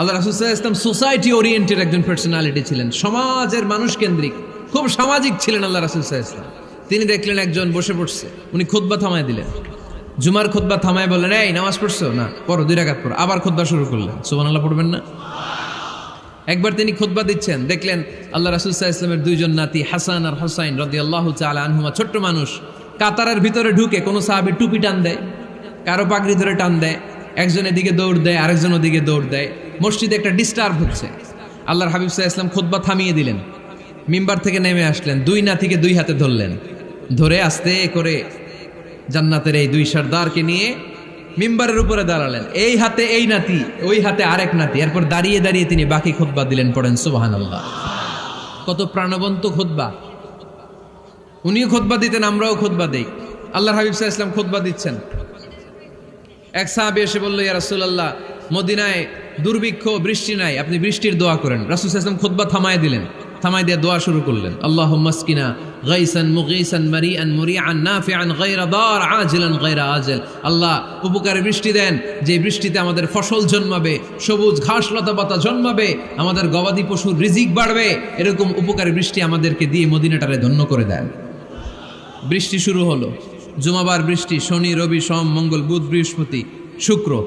আল্লাহ রাসুসাহ ইসলাম society oriented একজন পার্সোনালিটি ছিলেন। সমাজের মানুষ কেন্দ্রিক, খুব সামাজিক ছিলেন আল্লাহ রাসুসাহ ইসলাম তিনি দেখলেন একজন বসে পড়ছে, উনি খুদ্া থামায় দিলেন। জুমার খুদ্া থামায় বললেন, এই, নামাজ পড়ছো? না, পড়ো, দুই রাকাত পড়ো। আবার খুদ্া শুরু করলেন। সুবান আল্লাহ পড়বেন না? একবার তিনি খুতবা দিচ্ছেন, দেখলেন আল্লাহ রাসুলসাহ ইসলামের দুইজন নাতি, হাসান আর হোসাইন রদি আল্লাহ আনহুমা, ছোট্ট মানুষ। কাতারের ভিতরে ঢুকে কোনো সাহাবি টুপি টান দেয়, কারও পাগড়ি ধরে টান দেয়, একজন এদিকে দৌড় দেয়, আরেকজন ওদিকে দৌড় দেয়। মসজিদে একটা ডিস্টার্ব হচ্ছে। আল্লাহর হাবিব সাহা ইসলাম খুতবা থামিয়ে দিলেন। মিম্বার থেকে নেমে আসলেন, দুই নাতিকে দুই হাতে ধরলেন। ধরে আস্তে করে জান্নাতের এই দুই সর্দারকে নিয়ে মিম্বারের উপরে দাঁড়ালেন। এই হাতে এই নাতি, ওই হাতে আরেক নাতি। এরপর দাঁড়িয়ে দাঁড়িয়ে তিনি বাকি খুতবা দিলেন, পড়েন সুবাহান আল্লাহ কত প্রাণবন্ত খুতবা। উনিও খুতবা দিতেন, আমরাও খুতবা দেই। আল্লাহর হাবিব সাহা ইসলাম খুতবা দিচ্ছেন। এক সাহাবি এসে বলল, ইয়া রাসূলুল্লাহ, মদিনায় দুর্ভিক্ষ, বৃষ্টি নাই। আপনি বৃষ্টির দোয়া করেন। রাসূল ওয়াসাল্লাম খুতবা থামায় দিলেন। থামায় দিয়ে দোয়া শুরু করলেন। আল্লাহ মাসকিনা গাইসান মুগীসান মারিআন মুরিআন নাফিআন গায়রা দার আজিলান গায়রা আজল। আল্লাহ উপকারে বৃষ্টি দেন। যে বৃষ্টিতে আমাদের ফসল জন্মাবে, সবুজ ঘাস লতা পাতা জন্মাবে, আমাদের গবাদি পশুর রিজিক বাড়বে, এরকম উপকারী বৃষ্টি আমাদেরকে দিয়ে মদিনাটারে ধন্য করে দেন। বৃষ্টি শুরু হলো। জুমাবার বৃষ্টি, শনি, রবি, সোম, মঙ্গল, বুধ, বৃহস্পতি, শুক্র।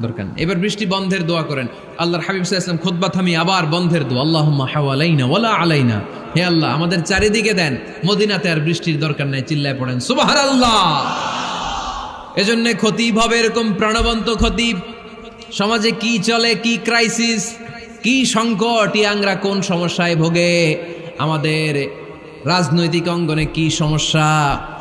দরকার এবার বৃষ্টি বন্ধের দোয়া করেন। আল্লাহর হাবিব সাল্লাল্লাহু খুতবা থামি আবার বন্ধের দোয়া। আল্লাহুম্মা হাওয়ালাইনা ওয়ালা আলাইনা। হে আল্লাহ, আমাদের চারিদিকে দেন। মদিনাতে আর বৃষ্টির দরকার নাই, চিল্লায় পড়েন। সুবাহার আল্লাহ এজন্য খতিব হবে এরকম প্রাণবন্ত খতিব। সমাজে কি চলে, কি ক্রাইসিস কি সংকট, ইয়াংরা কোন সমস্যায় ভোগে? আমাদের রাজনৈতিক অঙ্গনে কি সমস্যা?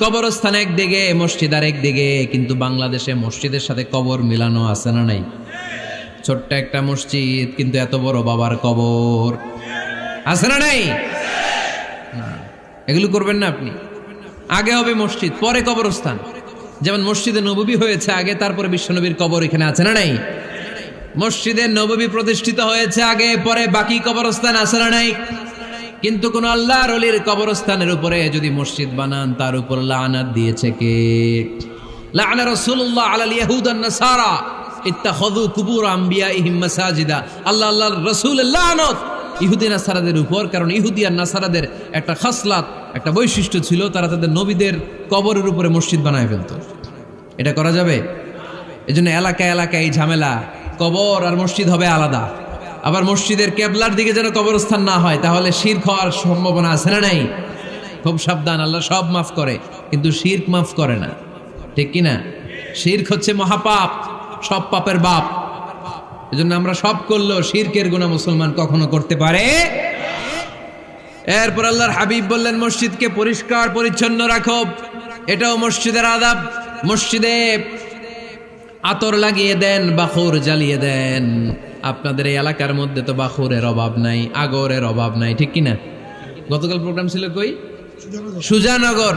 কবরস্থান একদিকে, মসজিদ আর একদিকে কিন্তু বাংলাদেশে মসজিদের সাথে কবর মিলানো আছে না নাই? ছোট্ট একটা মসজিদ, কিন্তু এত বড় বাবার কবর। আছে না নাই? এগুলো করবেন না আপনি। আগে হবে মসজিদ, পরে কবরস্থান। যেমন মসজিদে নববী হয়েছে আগে, তারপরে বিশ্বনবীর কবর এখানে আছে না নাই? মসজিদে নববী প্রতিষ্ঠিত হয়েছে আগে, পরে বাকি কবরস্থান আছে না নাই? কিন্তু কোন আল্লাহর অলির কবরস্থানের উপরে যদি মসজিদ বানান, তার উপর লানাত দিয়েছে কে? লাআনা রাসূলুল্লাহ আলাল ইয়াহুদ আন নাসারা। ইত্তাখাযু কুবুর আমবিয়াইহিম মাসাজিদা। আল্লাহ আল্লাহর রাসূলের লানত। ইহুদি নাসারাদের উপর, কারণ ইহুদি আর নাসারাদের একটা খাসলাত, একটা বৈশিষ্ট্য ছিল, তারা তাদের নবীদের কবরের উপরে মসজিদ বানায় ফেলতো। এটা করা যাবে? এজন্য এলাকায় এলাকায় এই ঝামেলা। কবর আর মসজিদ হবে আলাদা। আবার মসজিদের কেবলার দিকে যেন কবরস্থান না হয়, তাহলে শির খাওয়ার সম্ভাবনা আছে না নাই? খুব সাবধান, আল্লাহ সব মাফ করে, কিন্তু শির্ক মাফ করে না। ঠিক কি না শির্ক হচ্ছে মহাপাপ, সব পাপের বাপ। এজন্য আমরা সব করলেও শিরকের গুণা মুসলমান কখনো করতে পারে? এরপর আল্লাহর হাবিব বললেন, মসজিদকে পরিষ্কার, পরিচ্ছন্ন রাখো। এটাও মসজিদের আদাব। মসজিদে আতর লাগিয়ে দেন বাখুর জ্বালিয়ে দেন। আপনাদের এই এলাকার মধ্যে তো বাখুরের অভাব নাই, আগরের অভাব নাই, ঠিক কি না গতকাল প্রোগ্রাম ছিল কই? সুজানগর,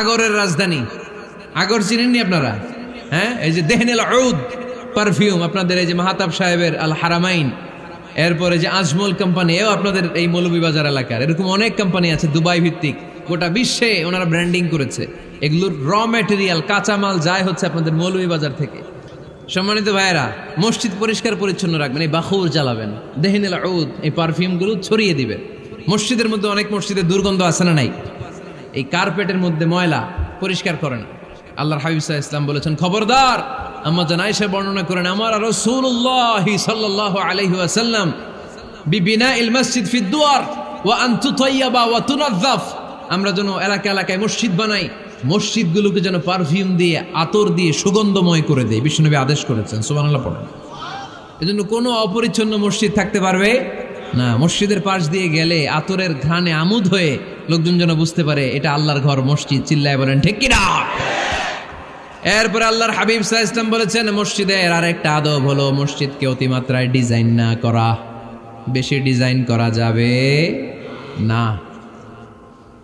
আগরের রাজধানী। আগর চিনেননি আপনারা? হ্যাঁ? এই যে দেহনেল ঔদ পারফিউম আপনাদের এই যে মাহাতাব সাহেবের আল হারামাইন, এরপরে যে আজমল কোম্পানি এও আপনাদের এই মৌলভীবাজার এলাকার। এরকম অনেক কোম্পানি আছে দুবাই ভিত্তিক। গোটা বিশ্বে ওনারা ব্র্যান্ডিং করেছে। এগুলোর র ম্যাটেরিয়াল কাঁচামাল যায় হচ্ছে আপনাদের মৌলভীবাজার থেকে। সম্মানিত ভাইরা মসজিদ পরিষ্কার পরিচ্ছন্ন রাখবেন, এই বাখুর জ্বালাবেন। দেহিনেল ঔদ এই পারফিউমগুলো ছড়িয়ে দিবেন মসজিদের মধ্যে অনেক মসজিদে দুর্গন্ধ আছে না নাই? এই কার্পেটের মধ্যে ময়লা পরিষ্কার করে না আল্লাহর হাবিব সাহা ইসলাম বলেছেন, খবরদার আমার জান আয়েশা বর্ণনা করেন, আমার রাসূলুল্লাহ সাল্লাল্লাহু আলাইহি ওয়াসাল্লাম বিবিনা ইল মসজিদ ফি দুয়ার, ওয়া আন তুতাইয়াবা ওয়া তুনাজ্জাফ। আমরা যেন এলাকা এলাকায় মসজিদ বানাই মসজিদগুলোকে যেন পারফিউম দিয়ে, আতর দিয়ে সুগন্ধময় করে দেয়। বিষ্ণুনবী আদেশ করেছেন, সুবহানাল্লাহ পড়েন। এজন্য কোনো অপরিচ্ছন্ন মসজিদ থাকতে পারবে? না, মসজিদের পাশ দিয়ে গেলে আতরের ঘ্রাণে আমুদ হয়ে লোকজন যেন বুঝতে পারে, এটা আল্লাহর ঘর, মসজিদ, চিল্লায় বলেন, ঠিক কিনা? এরপরে আল্লাহর হাবিব সাহা ইসলাম বলেছেন, মসজিদের আর একটা আদব হলো মসজিদকে অতিমাত্রায় ডিজাইন না করা। বেশি ডিজাইন করা যাবে না।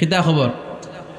খিতা খবর।